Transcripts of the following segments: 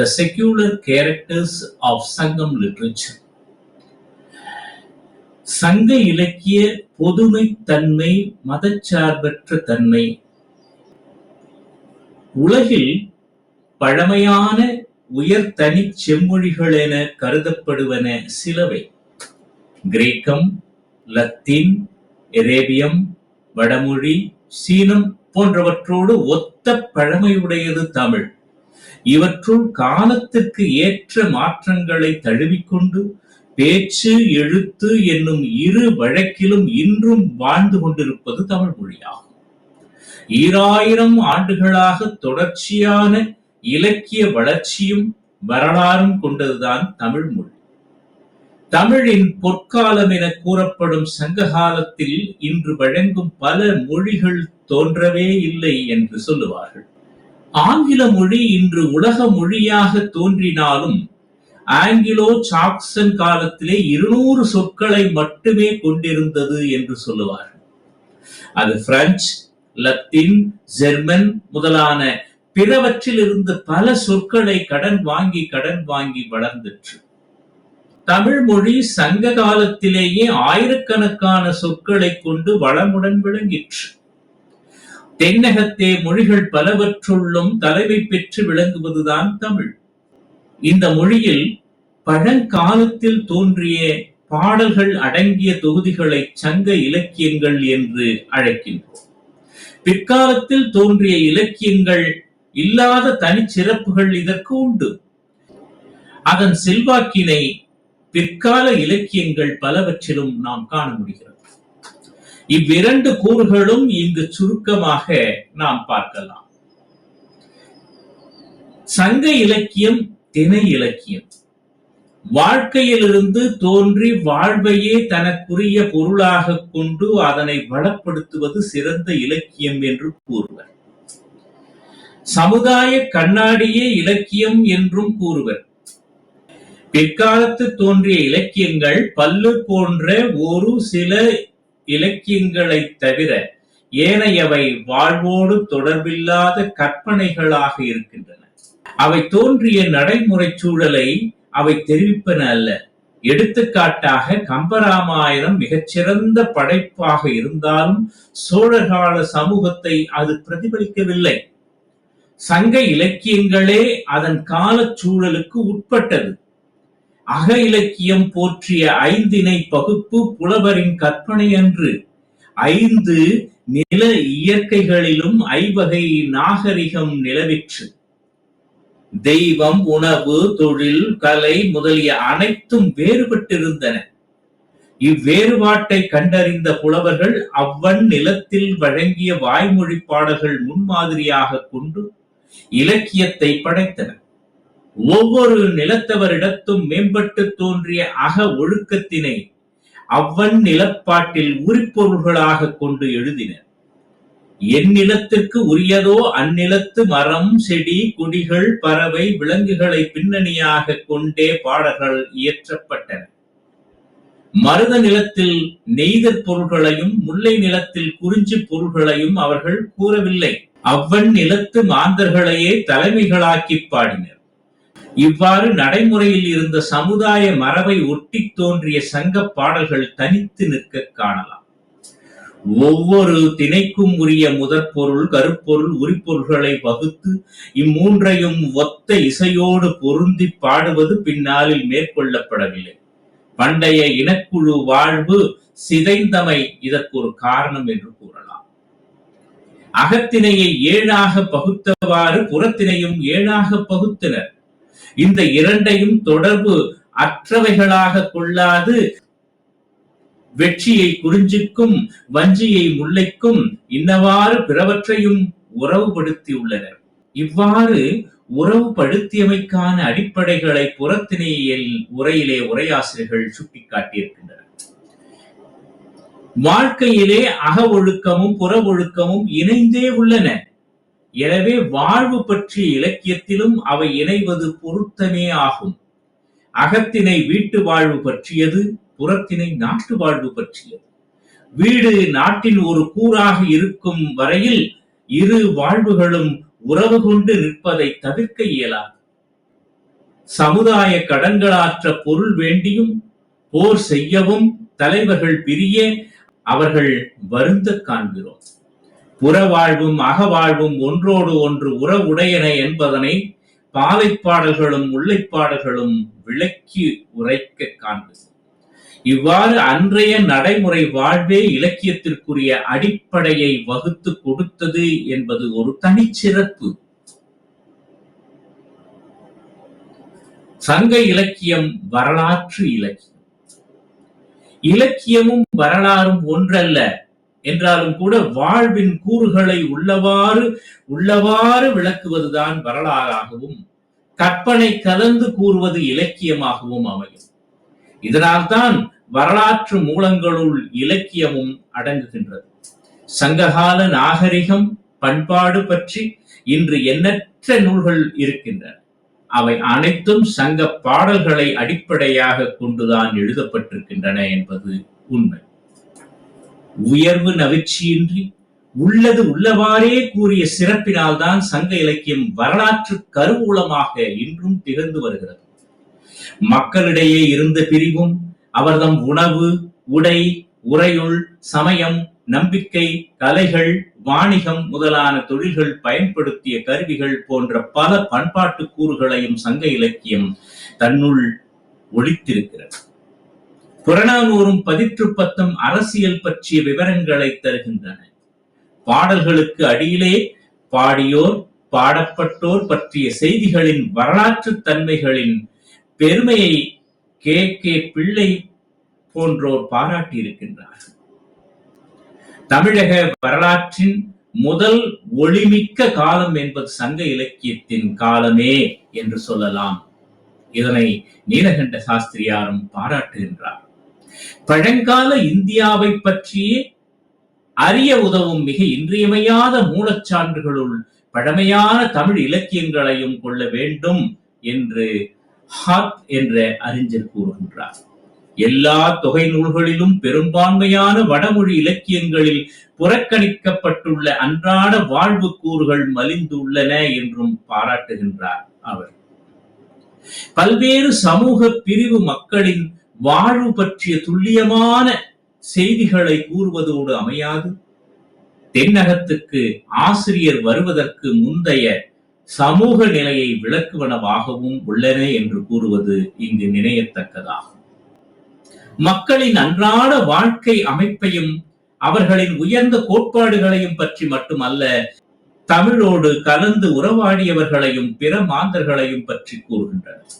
the secular characters of Sangam literature. சங்க இலக்கிய பொதுமை தன்மை மதச்சார்பற்ற தன்மை. உலகில் பழமையான உயர்தனி செம்மொழிகள் என கருதப்படுவன சிலவை. கிரேக்கம் லத்தீன் எரேபியம் வடமொழி சீனம் போன்றவற்றோடு ஒத்த பழமையுடையது தமிழ். இவற்றுள் காலத்திற்கு ஏற்ற மாற்றங்களை தழுவிக்கொண்டு பேச்சு எழுத்து என்னும் இரு வழக்கிலும் இன்றும் வாழ்ந்து கொண்டிருப்பது தமிழ் மொழியாகும். ஈராயிரம் ஆண்டுகளாக தொடர்ச்சியான இலக்கிய வளர்ச்சியும் வரலாறும் கொண்டதுதான் தமிழ் மொழி. தமிழின் பொற்காலம் என கூறப்படும் சங்க காலத்தில் இன்று வழங்கும் பல மொழிகள் தோன்றவே இல்லை என்று சொல்லுவார்கள். ஆங்கில மொழி இன்று உலக மொழியாக தோன்றினாலும் ஆங்கிலோ சாக்சன் காலத்திலே இருநூறு சொற்களை மட்டுமே கொண்டிருந்தது என்று சொல்லுவார்கள். அது பிரெஞ்சு லத்தீன் ஜெர்மன் முதலான பிறவற்றில் இருந்து பல சொற்களை கடன் வாங்கி கடன் வாங்கி வளர்ந்துற்று. தமிழ் மொழி சங்க காலத்திலேயே ஆயிரக்கணக்கான சொற்களை கொண்டு வளமுடன் விளங்கிற்று. தென்னகத்தே மொழிகள் பலவற்றுள்ளும் தலைமை பெற்று விளங்குவதுதான் தமிழ். இந்த மொழியில் பழங்காலத்தில் தோன்றிய பாடல்கள் அடங்கிய தொகுதிகளை சங்க இலக்கியங்கள் என்று அழைக்கின்றோம். பிற்காலத்தில் தோன்றிய இலக்கியங்கள் இல்லாத தனிச்சிறப்புகள் இதற்கு உண்டு. அதன் செல்வாக்கினை பிற்கால இலக்கியங்கள் பலவற்றிலும் நாம் காண முடிகிறது. இவ்விரண்டு கூறுகளும் இங்கு சுருக்கமாக நாம் பார்க்கலாம். சங்க இலக்கியம் திணை இலக்கியம். வாழ்க்கையிலிருந்து தோன்றி வாழ்வையே தனக்குரிய பொருளாக கொண்டு அதனை வளப்படுத்துவது சிறந்த இலக்கியம் என்று கூறுவர். சமுதாய கண்ணாடியே இலக்கியம் என்றும் கூறுவர். பிற்காலத்து தோன்றிய இலக்கியங்கள் பல்லு போன்ற ஒரு சில இலக்கியங்களை தவிர ஏனையவை வாழ்வோடு தொடர்பில்லாத கற்பனைகளாக இருக்கின்றன. அவை தோன்றிய நடைமுறை சூழலை அவை தெரிவிப்பன அல்ல. எடுத்துக்காட்டாக கம்பராமாயணம் மிகச்சிறந்த படைப்பாக இருந்தாலும் சோழகால சமூகத்தை அது பிரதிபலிக்கவில்லை. சங்க இலக்கியங்களே அதன் கால சூழலுக்கு உட்பட்டது. அக இலக்கியம் போற்றிய ஐந்தினை பகுப்பு புலவரின் கற்பனை என்று ஐந்து நில இயற்கைகளிலும் ஐவகை நாகரிகம் நிலவிற்று. தெய்வம் உணவு தொழில் கலை முதலிய அனைத்தும் வேறுபட்டிருந்தன. இவ்வேறுபாட்டை கண்டறிந்த புலவர்கள் அவ்வன் நிலத்தில் வழங்கிய வாய்மொழி பாடல்கள் முன்மாதிரியாக கொண்டு இலக்கியத்தை படைத்தனர். ஒவ்வொரு நிலத்தவரிடத்தும் மேம்பட்டு தோன்றிய அக ஒழுக்கத்தினை அவ்வன் நிலப்பாட்டில் உரிப்பொருள்களாக கொண்டு எழுதினர். என் நிலத்திற்கு உரியதோ அந்நிலத்து மரம் செடி கொடிகள் பறவை விலங்குகளை பின்னணியாக கொண்டே பாடல்கள் இயற்றப்பட்டன. மருத நிலத்தில் நெய்தற் பொருள்களையும் முல்லை நிலத்தில் குறிஞ்சி பொருள்களையும் அவர்கள் கூறவில்லை. அவ்வன் நிலத்து மாந்தர்களையே தலைமைகளாக்கி பாடினர். இவ்வாறு நடைமுறையில் இருந்த சமுதாய மரபை ஒட்டி தோன்றிய சங்க பாடல்கள் தனித்து நிற்க காணலாம். ஒவ்வொரு திணைக்கும் உரிய முதற்பொருள் கருப்பொருள் உரிப்பொருள்களை வகுத்து இம்மூன்றையும் ஒத்த இசையோடு பொருந்தி பாடுவது பின்னாளில் மேற்கொள்ளப்படவில்லை. பண்டைய இனக்குழு வாழ்வு சிதைந்தமை இதற்கு ஒரு காரணம் என்று கூறலாம். அகத்தினையை ஏழாக பகுத்தவாறு புறத்தினையும் ஏழாக பகுத்தனர். இந்த இரண்டையும் தொடர்பு அற்றவைகளாக கொள்ளாது. வெற்றியை குறிஞ்சிக்கும் வஞ்சியை முல்லைக்கும் இன்னவாறு பிறவற்றையும் உறவுபடுத்தியுள்ளனர். இவ்வாறு உறவுபடுத்தியமைக்கான அடிப்படைகளை புறத்திணையில் உரையிலே உரையாசிரியர்கள் சுட்டிக்காட்டியிருக்கின்றனர். வாழ்க்கையிலே அக ஒழுக்கமும் புற ஒழுக்கமும் இணைந்தே உள்ளன. எனவே வாழ்வு பற்றிய இலக்கியத்திலும் அவை இணைவது பொருத்தமே ஆகும். அகத்தினை வீட்டு வாழ்வு பற்றியது புறத்தினை நாட்டு வாழ்வு பற்றியது. வீடு நாட்டின் ஒரு கூறாக இருக்கும் வரையில் இரு வாழ்வுகளும் உறவு கொண்டு நிற்பதை தவிர்க்க இயலாது. சமுதாய கடன்களாற்ற பொருள் வேண்டியும் போர் செய்யவும் தலைவர்கள் பிரிய அவர்கள் வருந்த காண்கிறோம். புறவாழ்வும் அகவாழ்வும் ஒன்றோடு ஒன்று உறவுடையன என்பதனை பாலைப்பாடல்களும் முல்லைப்பாடல்களும் விளக்கி உரைக்க காண்பது. இவ்வாறு அன்றைய நடைமுறை வாழ்வே இலக்கியத்திற்குரிய அடிப்படையை வகுத்து கொடுத்தது என்பது ஒரு தனிச்சிறப்பு. சங்க இலக்கியம் வரலாற்று இலக்கியம். இலக்கியமும் வரலாறும் ஒன்றல்ல. என்றாலும் கூட வாழ்வின் கூறுகளை உள்ளவாறு உள்ளவாறு விளக்குவதுதான் வரலாறாகவும் கற்பனை கலந்து கூறுவது இலக்கியமாகவும் அமையும். இதனால்தான் வரலாற்று மூலங்களுள் இலக்கியமும் அடங்குகின்றது. சங்ககால நாகரிகம் பண்பாடு பற்றி இன்று எண்ணற்ற நூல்கள் இருக்கின்றன. அவை அனைத்தும் சங்க பாடல்களை அடிப்படையாக கொண்டுதான் எழுதப்பட்டிருக்கின்றன என்பது உண்மை. உயர்வு நவிச்சியின்றி உள்ளது உள்ளவாறே கூறிய சிறப்பினால்தான் சங்க இலக்கியம் வரலாற்று கருவூலமாக இன்றும் திகழ்ந்து வருகிறது. மக்களிடையே இருந்த பிரிவும் அவர்தம் உணவு உடை உரையுள் சமயம் நம்பிக்கை கலைகள் வாணிகம் முதலான தொழில்கள் பயன்படுத்திய கருவிகள் போன்ற பல பண்பாட்டு கூறுகளையும் சங்க இலக்கியம் தன்னுள் ஒழித்திருக்கிறது. புறநானூறும் பதிற்றுப்பத்தும் அரசியல் பற்றிய விவரங்களை தருகின்றன. பாடல்களுக்கு அடியிலே பாடியோர் பாடப்பட்டோர் பற்றிய செய்திகளின் வரலாற்று தன்மைகளின் பெருமையை கே. கே. பிள்ளை போன்றோர் பாராட்டியிருக்கின்றார். தமிழக வரலாற்றின் முதல் ஒளிமிக்க காலம் என்பது சங்க இலக்கியத்தின் காலமே என்று சொல்லலாம். இதனை நீலகண்ட சாஸ்திரியாரும் பாராட்டுகின்றார். பழங்கால இந்தியாவை பற்றியே அறிய உதவும் மிக இன்றியமையாத மூலச்சான்றுகளுள் பழமையான தமிழ் இலக்கியங்களையும் கொள்ள வேண்டும் என்று ஹாத் என்ற அறிஞர் கூறுகின்றார். எல்லா தொகை நூல்களிலும் பெரும்பான்மையான வடமொழி இலக்கியங்களில் புறக்கணிக்கப்பட்டுள்ள அன்றாட வாழ்வு கூறுகள் மலிந்துள்ளன என்றும் பாராட்டுகின்றார் அவர். பல்வேறு சமூக பிரிவு மக்களின் வாழ்வு பற்றிய துல்லியமான செய்திகளை கூறுவதோடு அமையாது. தென்னகத்துக்கு ஆசிரியர் வருவதற்கு முந்தைய சமூக நிலையை விளக்குவனவாகவும் உள்ளன என்று கூறுவது இங்கு நினையத்தக்கதாகும். மக்களின் அன்றாட வாழ்க்கை அமைப்பையும் அவர்களின் உயர்ந்த கோட்பாடுகளையும் பற்றி மட்டுமல்ல தமிழோடு கலந்து உறவாடியவர்களையும் பிற மாந்தர்களையும் பற்றி கூறுகின்றனர்.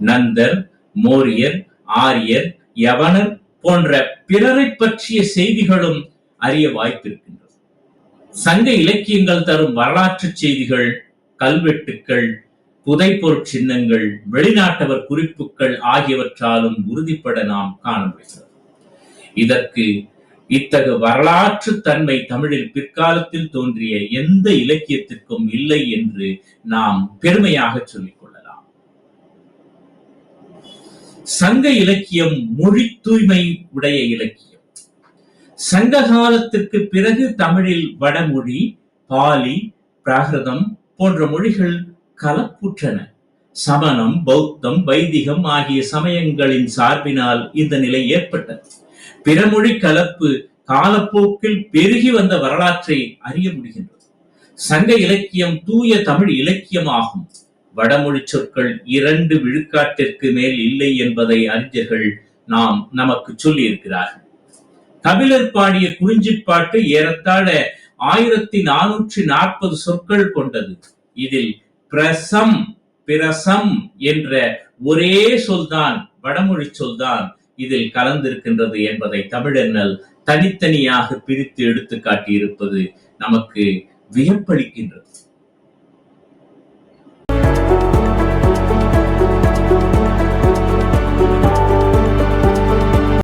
நந்தர் மோரியர் ஆரியர் யவனர் போன்ற பிறரை பற்றிய செய்திகளும் அறிய வாய்ப்பிருக்கின்றது. சங்க இலக்கியங்கள் தரும் வரலாற்று செய்திகள் கல்வெட்டுக்கள் புதைப்பொருட் சின்னங்கள் வெளிநாட்டவர் குறிப்புகள் ஆகியவற்றாலும் உறுதிப்பட நாம் காண முடிகிறது. இதற்கு இத்தகு வரலாற்று தன்மை தமிழில் பிற்காலத்தில் தோன்றிய எந்த இலக்கியத்திற்கும் இல்லை என்று நாம் பெருமையாக சொல்லி சங்க இலக்கியம் மொழி தூய்மை உடைய இலக்கியம். சங்க காலத்திற்கு பிறகு தமிழில் வடமொழி பாலி பிராகிருதம் போன்ற மொழிகள் கலப்புற்றன. சமணம் பௌத்தம் வைதிகம் ஆகிய சமயங்களின் சார்பினால் இந்த நிலை ஏற்பட்டது. பிறமொழி கலப்பு காலப்போக்கில் பெருகி வந்த வரலாற்றை அறிய முடிகின்றது. சங்க இலக்கியம் தூய தமிழ் இலக்கியமாகும். வடமொழி சொற்கள் இரண்டு விழுக்காட்டிற்கு மேல் இல்லை என்பதை அறிஞர்கள் நாம் நமக்கு சொல்லி இருக்கிறார்கள் கபிலர் பாடிய குறிஞ்சிப்பாட்டு ஏறத்தாழ ஆயிரத்தி நானூற்றி நாற்பது சொற்கள் கொண்டது. இதில் பிரசம் பிரசம் என்ற ஒரே சொல்தான் வடமொழி சொல்தான் இதில் கலந்திருக்கின்றது என்பதை தமிழெண்ணல் தனித்தனியாக பிரித்து எடுத்து காட்டியிருப்பது நமக்கு வியப்பளிக்கின்றது.